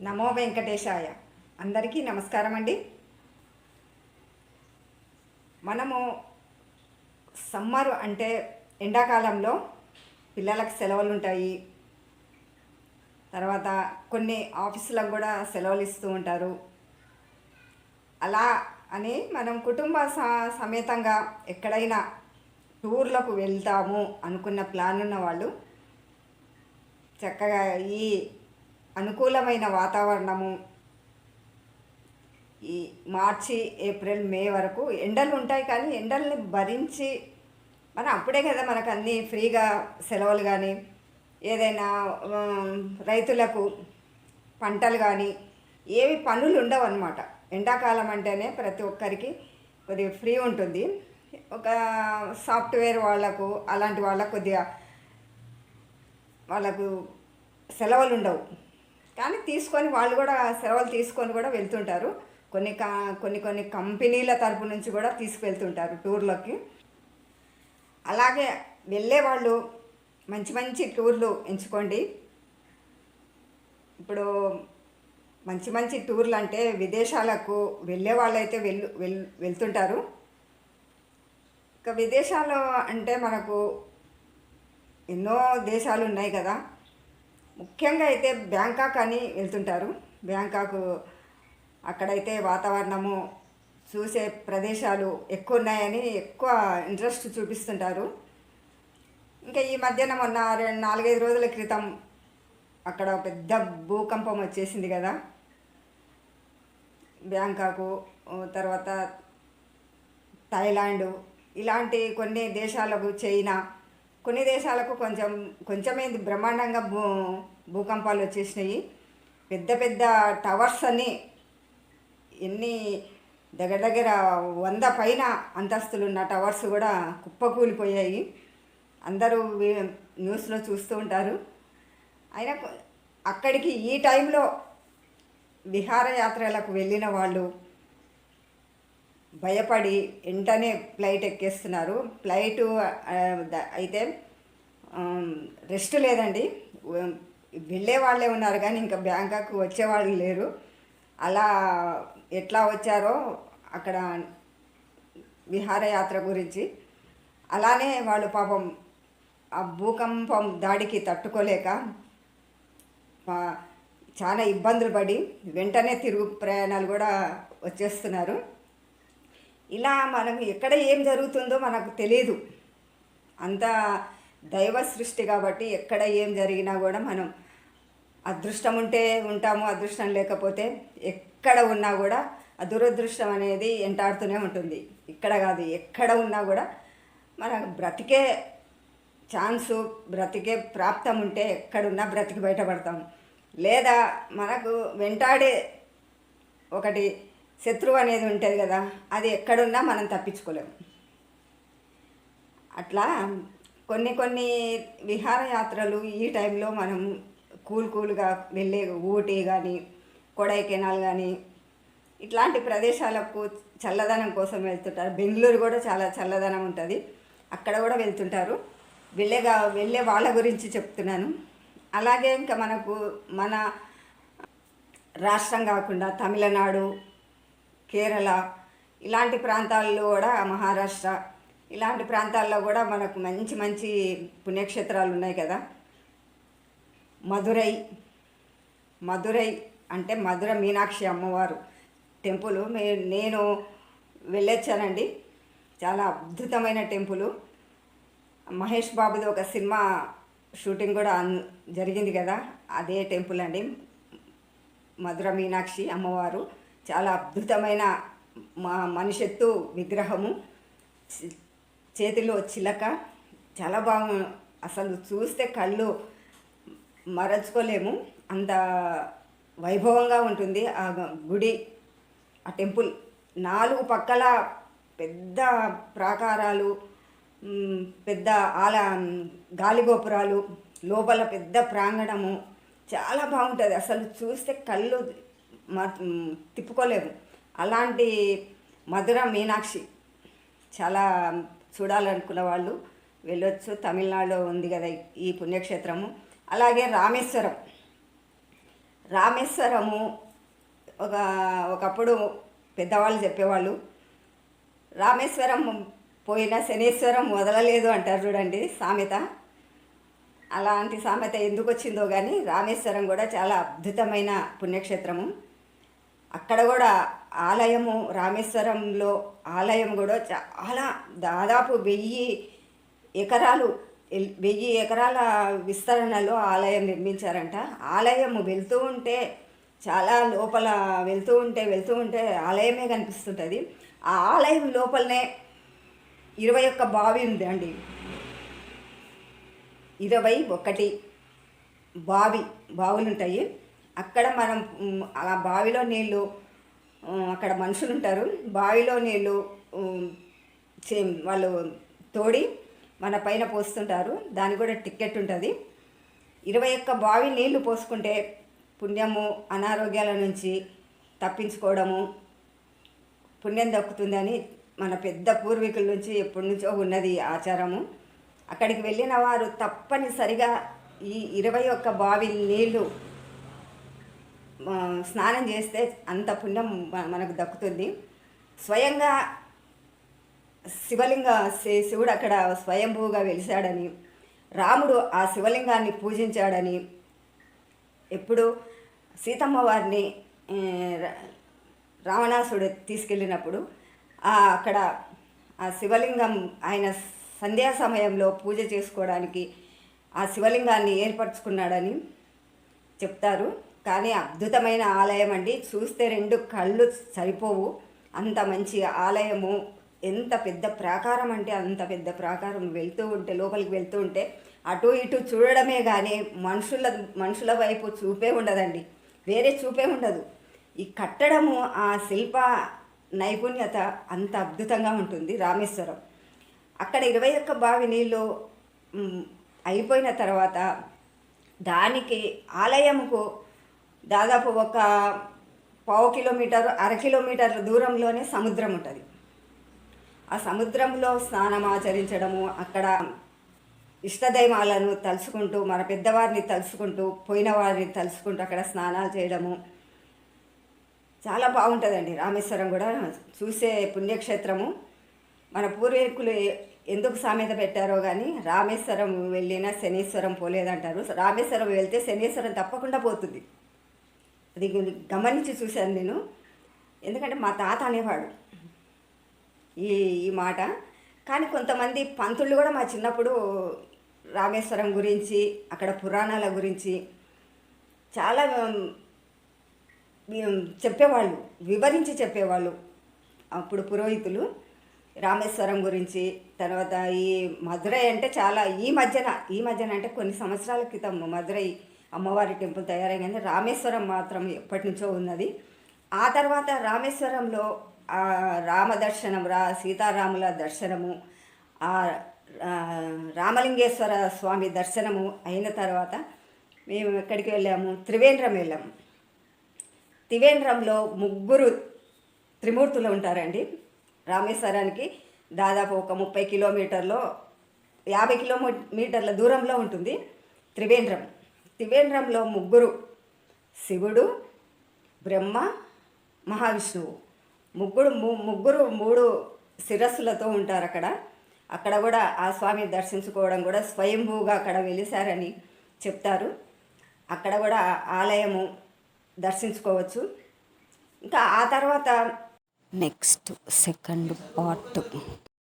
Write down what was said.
నమో వెంకటేశాయ. అందరికీ నమస్కారం అండి. మనము సమ్మర్ అంటే ఎండాకాలంలో పిల్లలకు సెలవులు ఉంటాయి. తర్వాత కొన్ని ఆఫీసులకు కూడా సెలవులు ఇస్తూ ఉంటారు. అలా అని మనం కుటుంబ స- సమేతంగా ఎక్కడైనా టూర్లకు వెళ్తాము అనుకున్న ప్లాన్ ఉన్న వాళ్ళు చక్కగా ఈ అనుకూలమైన వాతావరణము. ఈ మార్చి ఏప్రిల్ మే వరకు ఎండలు ఉంటాయి కానీ ఎండల్ని భరించి మనం అప్పుడే కదా మనకు అన్నీ ఫ్రీగా సెలవులు కానీ ఏదైనా రైతులకు పంటలు కానీ ఏవి పనులు ఉండవు అనమాట ఎండాకాలం అంటేనే ప్రతి ఒక్కరికి కొద్దిగా ఫ్రీ ఉంటుంది. ఒక సాఫ్ట్వేర్ వాళ్ళకు అలాంటి వాళ్ళకు కొద్దిగా వాళ్ళకు సెలవులు ఉండవు. కానీ తీసుకొని వాళ్ళు కూడా సెలవులు తీసుకొని కూడా వెళ్తుంటారు. కొన్ని కా కొన్ని కొన్ని కంపెనీల తరపు నుంచి కూడా తీసుకువెళ్తుంటారు టూర్లోకి. అలాగే వెళ్ళే వాళ్ళు మంచి మంచి టూర్లు ఎంచుకోండి. ఇప్పుడు మంచి మంచి టూర్లు అంటే విదేశాలకు వెళ్ళే వాళ్ళైతే వెళ్ళు వెల్ వెళ్తుంటారు. ఇక విదేశాలు అంటే మనకు ఎన్నో దేశాలు ఉన్నాయి కదా. ముఖ్యంగా అయితే బ్యాంకాక్ అని వెళ్తుంటారు. బ్యాంకాక్ అక్కడైతే వాతావరణము చూసే ప్రదేశాలు ఎక్కువ ఉన్నాయని ఎక్కువ ఇంట్రెస్ట్ చూపిస్తుంటారు. ఇంకా ఈ మధ్యన మొన్న రెండు నాలుగైదు రోజుల క్రితం అక్కడ పెద్ద భూకంపం వచ్చేసింది కదా. బ్యాంకాకు తర్వాత థాయిలాండ్ ఇలాంటి కొన్ని దేశాలకు చైనా కొన్ని దేశాలకు కొంచెం కొంచెమే బ్రహ్మాండంగా భూ భూకంపాలు వచ్చేసినాయి. పెద్ద పెద్ద టవర్స్ అని ఎన్ని దగ్గర దగ్గర వంద పైన అంతస్తులు ఉన్న టవర్స్ కూడా కుప్పకూలిపోయాయి. అందరూ న్యూస్లో చూస్తూ ఉంటారు. అయినా అక్కడికి ఈ టైంలో విహారయాత్రలకు వెళ్ళిన వాళ్ళు భయపడి వెంటనే ఫ్లైట్ ఎక్కేస్తున్నారు. ఫ్లైట్ అయితే రెస్ట్ లేదండి. వెళ్ళే వాళ్ళే ఉన్నారు కానీ ఇంకా బ్యాంకాక్ వచ్చేవాళ్ళు లేరు. అలా ఎట్లా వచ్చారో అక్కడ విహారయాత్ర గురించి. అలానే వాళ్ళు పాపం ఆ భూకంపం దాడికి తట్టుకోలేక చాలా ఇబ్బందులు పడి వెంటనే తిరుగు ప్రయాణాలు కూడా వచ్చేస్తున్నారు. ఇలా మనం ఎక్కడ ఏం జరుగుతుందో మనకు తెలియదు అంత దైవ సృష్టి కాబట్టి ఎక్కడ ఏం జరిగినా కూడా మనం అదృష్టం ఉంటే ఉంటాము అదృష్టం లేకపోతే ఎక్కడ ఉన్నా కూడా ఆ దురదృష్టం అనేది ఎంటాడుతూనే ఉంటుంది. ఇక్కడ కాదు ఎక్కడ ఉన్నా కూడా మన బ్రతికే ఛాన్సు బ్రతికే ప్రాప్తం ఉంటే ఎక్కడున్నా బ్రతికి బయటపడతాం. లేదా మనకు వెంటాడే ఒకటి శత్రువు అనేది ఉంటుంది కదా అది ఎక్కడున్నా మనం తప్పించుకోలేము. అట్లా కొన్ని కొన్ని విహారయాత్రలు ఈ టైంలో మనం కూల్ కూల్గా వెళ్ళే ఊటీ కానీ కొడైకెనాల్ కానీ ఇట్లాంటి ప్రదేశాలకు చల్లదనం కోసం వెళ్తుంటారు. బెంగళూరు కూడా చాలా చల్లదనం ఉంటుంది. అక్కడ కూడా వెళ్తుంటారు. వెళ్ళేగా వెళ్ళే వాళ్ళ గురించి చెప్తున్నాను. అలాగే ఇంకా మనకు మన రాష్ట్రం కాకుండా తమిళనాడు కేరళ ఇలాంటి ప్రాంతాల్లో కూడా మహారాష్ట్ర ఇలాంటి ప్రాంతాల్లో కూడా మనకు మంచి మంచి పుణ్యక్షేత్రాలు ఉన్నాయి కదా. మధురై మధురై అంటే మధుర మీనాక్షి అమ్మవారు టెంపుల్. మే నేను వెళ్ళొచ్చానండి. చాలా అద్భుతమైన టెంపుల్. మహేష్ బాబుది ఒక సినిమా షూటింగ్ కూడా అన్ జరిగింది కదా. అదే టెంపుల్ అండి. మధుర మీనాక్షి అమ్మవారు. చాలా అద్భుతమైన మా మనిషెత్తు విగ్రహము. చేతిలో చిలక. చాలా బాగు అసలు చూస్తే కళ్ళు మరచుకోలేము అంత వైభవంగా ఉంటుంది ఆ గుడి. ఆ టెంపుల్ నాలుగు పక్కల పెద్ద ప్రాకారాలు పెద్ద ఆల గాలిగోపురాలు లోపల పెద్ద ప్రాంగణము. చాలా బాగుంటుంది. అసలు చూస్తే కళ్ళు తిప్పుకోలేము అలాంటి మధుర మీనాక్షి చాలా చూడాలనుకున్న వాళ్ళు వెళ్ళొచ్చు. తమిళనాడులో ఉంది కదా ఈ పుణ్యక్షేత్రము. అలాగే రామేశ్వరం. రామేశ్వరము ఒక ఒకప్పుడు పెద్దవాళ్ళు చెప్పేవాళ్ళు. రామేశ్వరం పోయిన శనేశ్వరం వదలలేదు అంటారు చూడండి సామెత. అలాంటి సామెత ఎందుకు వచ్చిందో కానీ రామేశ్వరం కూడా చాలా అద్భుతమైన పుణ్యక్షేత్రము. అక్కడ కూడా ఆలయము రామేశ్వరంలో ఆలయం కూడా చాలా దాదాపు వెయ్యి ఎకరాలు వెయ్యి ఎకరాల విస్తరణలో ఆలయం నిర్మించారంట. ఆలయము వెళ్తూ ఉంటే చాలా లోపల వెళ్తూ ఉంటే వెళ్తూ ఉంటే ఆలయమే కనిపిస్తుంటుంది. ఆ ఆలయం లోపలనే ఇరవై ఒక్క బావి ఉంది అండి ఇరవై ఒకటి బావి బావులుంటాయి. ఉంటాయి అక్కడ మనం ఆ బావిలో నీళ్ళు అక్కడ మనుషులు ఉంటారు. బావిలో నీళ్ళు సేమ్ చే- వాళ్ళు తోడి మన పైన పోస్తుంటారు. దానికి కూడా టికెట్ ఉంటుంది. ఇరవై ఒక్క బావి నీళ్ళు పోసుకుంటే పుణ్యము అనారోగ్యాల నుంచి తప్పించుకోవడము పుణ్యం దక్కుతుందని మన పెద్ద పూర్వీకుల నుంచి ఎప్పటి నుంచో ఉన్నది ఆచారము. అక్కడికి వెళ్ళిన వారు తప్పనిసరిగా ఈ ఇరవై ఒక్క బావి నీళ్ళు స్నానం చేస్తే అంత పుణ్యం మనకు దక్కుతుంది. స్వయంగా శివలింగ శి- శివుడు అక్కడ స్వయంభూగా వెలిశాడని రాముడు ఆ శివలింగాన్ని పూజించాడని ఎప్పుడు సీతమ్మ వారిని రావణాసుడు తీసుకెళ్ళినప్పుడు ఆ అక్కడ ఆ శివలింగం ఆయన సంధ్యా సమయంలో పూజ చేసుకోవడానికి ఆ శివలింగాన్ని ఏర్పరచుకున్నాడని చెప్తారు. కానీ అద్భుతమైన ఆలయం అండి. చూస్తే రెండు కళ్ళు సరిపోవు. అంత మంచి ఆలయము. ఎంత పెద్ద ప్రాకారం అంటే అంత పెద్ద ప్రాకారం. వెళ్తూ ఉంటే లోపలికి వెళ్తూ ఉంటే అటు ఇటు చూడడమే కానీ మనుషుల మనుషుల వైపు చూపే ఉండదండి. వేరే చూపే ఉండదు. ఈ కట్టడము ఆ శిల్ప నైపుణ్యత అంత అద్భుతంగా ఉంటుంది రామేశ్వరం. అక్కడ ఇరవై ఒక్క బావి నీళ్ళు అయిపోయిన తర్వాత దానికి ఆలయంకు దాదాపు ఒక పావు కిలోమీటర్ అర కిలోమీటర్ల దూరంలోనే సముద్రం ఉంటుంది. ఆ సముద్రంలో స్నానం ఆచరించడము అక్కడ ఇష్టదైవాలను తలుచుకుంటూ మన పెద్దవారిని తలుచుకుంటూ పోయిన వారిని తలుచుకుంటూ అక్కడ స్నానాలు చేయడము. చాలా బాగుంటుందండి రామేశ్వరం కూడా. చూసే పుణ్యక్షేత్రము. మన పూర్వీకులు ఎందుకు సామెత పెట్టారో కానీ రామేశ్వరం వెళ్ళినా శనీశ్వరం పోలేదంటారు. రామేశ్వరం వెళ్తే శనీశ్వరం తప్పకుండా పోతుంది. అది గమనించి చూశాను నేను. ఎందుకంటే మా తాత అనేవాడు ఈ ఈ మాట. కానీ కొంతమంది పంతులు కూడా మా చిన్నప్పుడు రామేశ్వరం గురించి అక్కడ పురాణాల గురించి చాలా చెప్పేవాళ్ళు వివరించి చెప్పేవాళ్ళు. అప్పుడు పురోహితులు రామేశ్వరం గురించి తర్వాత ఈ మధురై అంటే చాలా ఈ మధ్యన ఈ మధ్యన అంటే కొన్ని సంవత్సరాల క్రితం మధురై అమ్మవారి టెంపుల్ తయారైంది రామేశ్వరం మాత్రం ఎప్పటి నుంచో ఉన్నది. ఆ తర్వాత రామేశ్వరంలో ఆ రామ దర్శనం రా సీతారాముల దర్శనము ఆ, రామలింగేశ్వర స్వామి దర్శనము అయిన తర్వాత మేము ఎక్కడికి వెళ్ళాము? త్రివేంద్రం వెళ్ళాము త్రివేంద్రంలో ముగ్గురు త్రిమూర్తులు ఉంటారండి. రామేశ్వరానికి దాదాపు ఒక ముప్పై కిలోమీటర్లో యాభై కిలోమీటర్ల దూరంలో ఉంటుంది త్రివేంద్రం. త్రివేంద్రంలో ముగ్గురు శివుడు బ్రహ్మ మహావిష్ణువు. ముగ్గురు ము- ముగ్గురు మూడు శిరస్సులతో ఉంటారు అక్కడ అక్కడ కూడా ఆ స్వామి దర్శించుకోవడం కూడా స్వయంభూగా అక్కడ వెలిసారని చెప్తారు. అక్కడ కూడా ఆలయము దర్శించుకోవచ్చు. ఇంకా ఆ తర్వాత నెక్స్ట్ సెకండ్ పార్ట్.